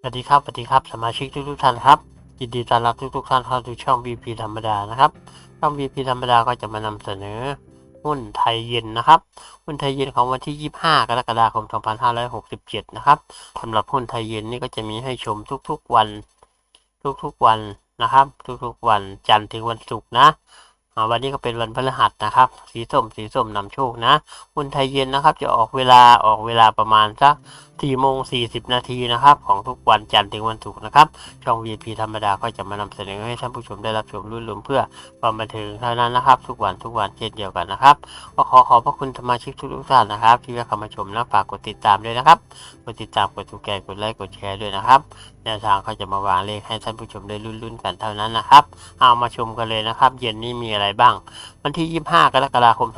สวัสดีครับสวัสดีครับสมาชิกทุกทุกๆท่านครับยินดีต้อนรับทุกทุกๆท่านเข้าสู่ช่อง VP ธรรมดานะครับ ช่อง VP ธรรมดาก็จะมานำเสนอหุ้นไทยเย็นนะครับหุ้นไทยเย็นของวันที่ 25 กรกฎาคม 2567 นะครับสำหรับหุ้นไทยเย็นนี่ก็จะมีให้ชมทุกๆวัน ทุกๆวันนะครับ ทุกๆวันจันทร์ถึงวันศุกร์นะ วันนี้ก็เป็นวันพฤหัสนะครับ สีส้มสีส้มนำโชคนะหุ้นไทยเย็นนะครับ จะออกเวลาออกเวลาประมาณสัก4โมง40นาทีนะครับ ของทุกวันจันทร์ถึงวันศุกร์นะครับ ช่อง VIP ธรรมดาก็จะมานำเสนอให้ท่านผู้ชมได้รับชมรุ่นรวมเพื่อความบันเทิงเท่านั้นนะครับ ทุกวันทุกวันเช่นเดียวกันนะครับก็ขอขอบพระคุณสมาชิกทุกๆท่านนะครับ ที่เข้ามาชมนะฝากกดติดตามด้วยนะครับกดติดตามกดถูกใจกดไลค์กดแชร์ด้วยนะครับแนวทางเขาจะมาวางเลขให้ท่านผู้ชมได้รุ่นๆกันเท่านั้นนะครับ เอามาชมกันเลยนะครับ เย็นนี้มีอะไรบ้าง วันที่ 25 กรกฎาคม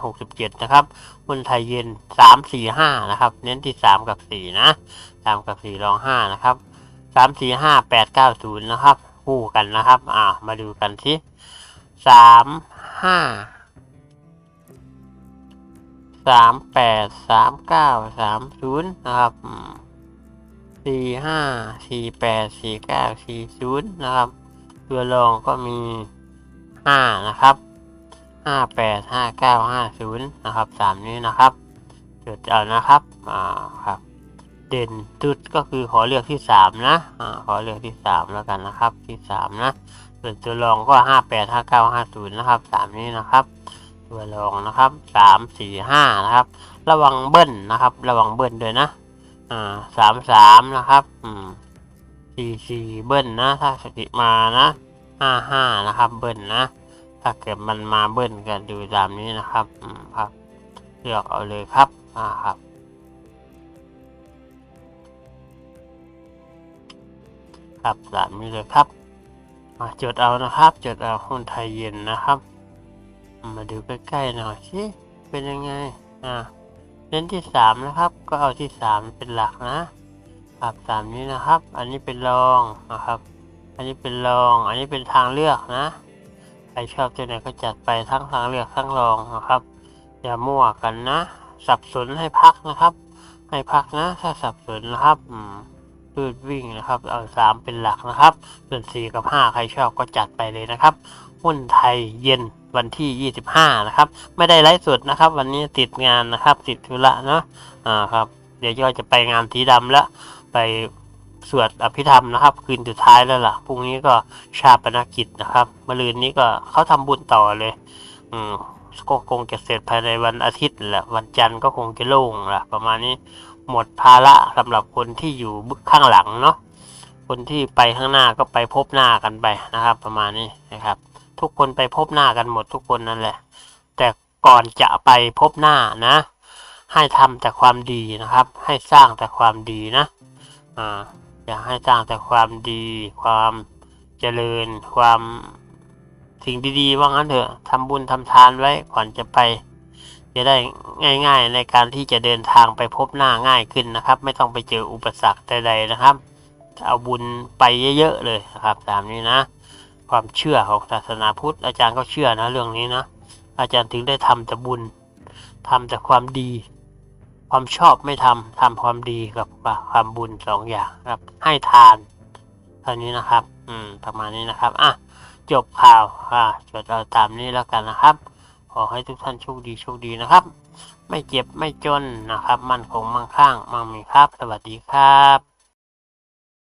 2567 นะครับหุ้นไทยเย็น 345 นะครับ เน้นที่ 3 กับ 4 นะ 3 กับ 4 รอง 5 นะครับ 3 4 5 8 9 0 นะครับ คู่กันนะครับ อ่า มาดูกันที่3 5 3 8 3 9 3 0 นะครับอืม4 5 4 8 4 9 4 0นะครับ ตัวรองก็มี 5นะครับห้าแปดห้าเก้าห้าศูนย์นะครับสามนี้นะครับจดเอานะครับอ่าครับเด่นจุดก็คือขอเลือกที่สามนะอ่าขอเลือกที่สามแล้วกันนะครับที่สามนะส่วนตัวรองก็ห้าแปดห้าเก้าห้าศูนย์นะครับสามนี้นะครับตัวรองนะครับสามสี่ห้านะครับระวังเบิ้ลนะครับ ระวังเบิ้ลด้วยนะอ่าสามสามนะครับอืมสี่สี่เบิ้ลนะถ้าสติมานะ ห้าห้านะครับเบิ้ลนะ ถ้าเกิดมันมาเบิ้ลกันดูตามนี้นะครับอืมครับ เลือกเอาเลยครับอ่าครับครับตามนี้เลยครับมาจดเอานะครับจดเอาหุ้นไทยเย็นนะครับ มาดูใกล้ๆหน่อยสิเป็นยังไงอ่าเน้นที่สามนะครับ ก็เอาที่สามเป็นหลักนะครับตามนี้นะครับ อันนี้เป็นรองนะครับ อันนี้เป็นรอง อันนี้เป็นทางเลือกนะ ใครชอบตัวไหนก็จัดไปทั้งทางเลือกทั้งรองนะครับ อย่ามั่วกันนะ สับสนให้พักนะครับ ให้พักนะ ถ้าสับสนนะครับอืมพืดวิ่งนะครับ เอาสามเป็นหลักนะครับ ส่วนสี่กับห้าใครชอบก็จัดไปเลยนะครับ หุ้นไทยเย็นวันที่ยี่สิบห้านะครับ ไม่ได้ไลฟ์สดนะครับ วันนี้ติดงานนะครับ ติดธุระเนาะอ่าครับ เดี๋ยวก็จะไปงานสีดำแล้ว ไป สวดอภิธรรมนะครับ คืนสุดท้ายแล้วล่ะพรุ่งนี้ก็ชาปนกิจนะครับมะรืนนี้ก็เขาทำบุญต่อเลย อืมก็คงจะเสร็จภายในวันอาทิตย์แหละวันจันทร์ก็คงจะโล่งละประมาณนี้หมดภาระสำหรับคนที่อยู่ข้างหลังเนาะคนที่ไปข้างหน้าก็ไปพบหน้ากันไปนะครับ ประมาณนี้นะครับ ทุกคนไปพบหน้ากันหมดทุกคนนั่นแหละ แต่ก่อนจะไปพบหน้านะ ให้ทำแต่ความดีนะครับ ให้สร้างแต่ความดีนะอ่า อยากให้สร้างแต่ความดี ความเจริญ ความสิ่งดีๆว่างั้นเถอะทำบุญทำทานไว้ก่อนจะไป จะได้ง่าย ๆ ในการที่จะเดินทางไปพบหน้าง่ายขึ้นนะครับ ไม่ต้องไปเจออุปสรรคใดๆนะครับ เอาบุญไปเยอะๆเลยนะครับ ตามนี้นะ ความเชื่อของศาสนาพุทธ อาจารย์ก็เชื่อนะเรื่องนี้นะอาจารย์ถึงได้ทำแต่บุญทำแต่ความดี ความชอบไม่ทำทำความดีกับความบุญสองอย่างครับ ให้ทานเท่านี้นะครับ อืม ประมาณนี้นะครับ อะ จบข่าวอะจดเอาตามนี้แล้วกันนะครับ ขอให้ทุกท่านโชคดีโชคดีนะครับ ไม่เจ็บไม่จนนะครับ มั่นคงมั่งคั่งมั่งมีครับ สวัสดีครับ